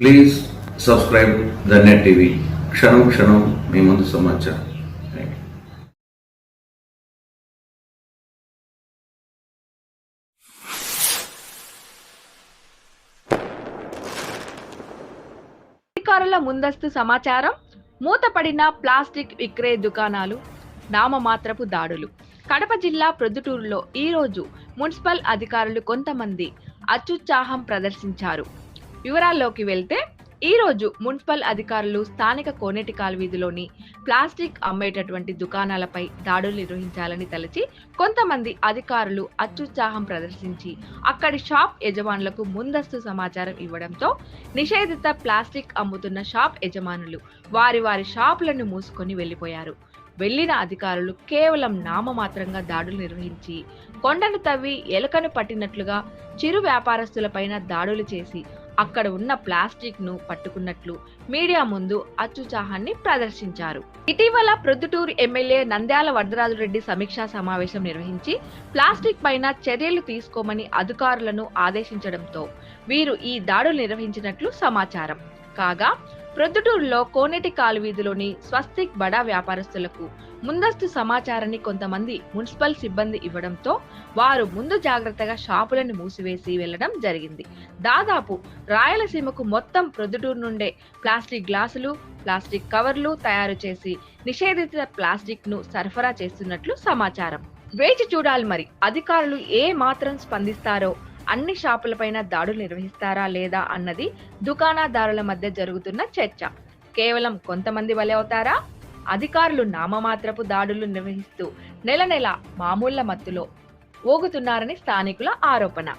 Please subscribe the net TV క్షణం క్షణం మీ ముందు సమాచారం. అధికారుల ముందస్తు సమాచారం మూతపడిన ప్లాస్టిక్ విక్రయ దుకాణాలు నామమాత్రపు దాడులు. కడప జిల్లా ప్రొద్దుటూరులో ఈరోజు మున్సిపల్ అధికారులు కొంతమంది అత్యుత్సాహం ప్రదర్శించారు. వివరాల్లోకి వెళ్తే ఈరోజు మున్సిపల్ అధికారులు స్థానిక కోనేటి కాలువీధిలోని ప్లాస్టిక్ అమ్మేటటువంటి దుకాణాలపై దాడులు నిర్వహించాలని తలచి కొంతమంది అధికారులు అత్యుత్సాహం ప్రదర్శించి అక్కడి షాప్ యజమానులకు ముందస్తు సమాచారం ఇవ్వడంతో నిషేధిత ప్లాస్టిక్ అమ్ముతున్న షాప్ యజమానులు వారి వారి షాపులను మూసుకొని వెళ్ళిపోయారు. వెళ్ళిన అధికారులు కేవలం నామమాత్రంగా దాడులు నిర్వహించి కొండను తవ్వి ఎలుకను పట్టినట్లుగా చిరు వ్యాపారస్తులపైన దాడులు చేసి అక్కడ ఉన్న ప్లాస్టిక్ను పట్టుకున్నట్లు మీడియా ముందు అత్యుత్సాహాన్ని ప్రదర్శించారు. ఇటీవల ప్రొద్దుటూరు ఎమ్మెల్యే నంద్యాల వరదరాజు రెడ్డి సమీక్షా సమావేశం నిర్వహించి ప్లాస్టిక్ పైన చర్యలు తీసుకోమని అధికారులను ఆదేశించడంతో వీరు ఈ దాడులు నిర్వహించినట్లు సమాచారం. కాగా ప్రొద్దుటూరులో కోనేటి కాలువీధిలోని స్వస్తిక్ బడా వ్యాపారస్తులకు ముందస్తు సమాచారాన్ని కొంతమంది మున్సిపల్ సిబ్బంది ఇవ్వడంతో వారు ముందు జాగ్రత్తగా షాపులను మూసివేసి వెళ్ళడం జరిగింది. దాదాపు రాయలసీమకు మొత్తం ప్రొద్దుటూరు నుండే ప్లాస్టిక్ గ్లాసులు ప్లాస్టిక్ కవర్లు తయారు చేసి నిషేధిత ప్లాస్టిక్ను సరఫరా చేస్తున్నట్లు సమాచారం. వేచి చూడాలి మరి అధికారులు ఏ మాత్రం స్పందిస్తారో అన్ని షాపులపైన దాడులు నిర్వహిస్తారా లేదా అన్నది దుకాణదారుల మధ్య జరుగుతున్న చర్చ. కేవలం కొంతమంది వలె అవుతారా? అధికారులు నామమాత్రపు దాడులు నిర్వహిస్తూ నెల నెల మామూళ్ళ మత్తులో ఊగుతున్నారని స్థానికుల ఆరోపణ.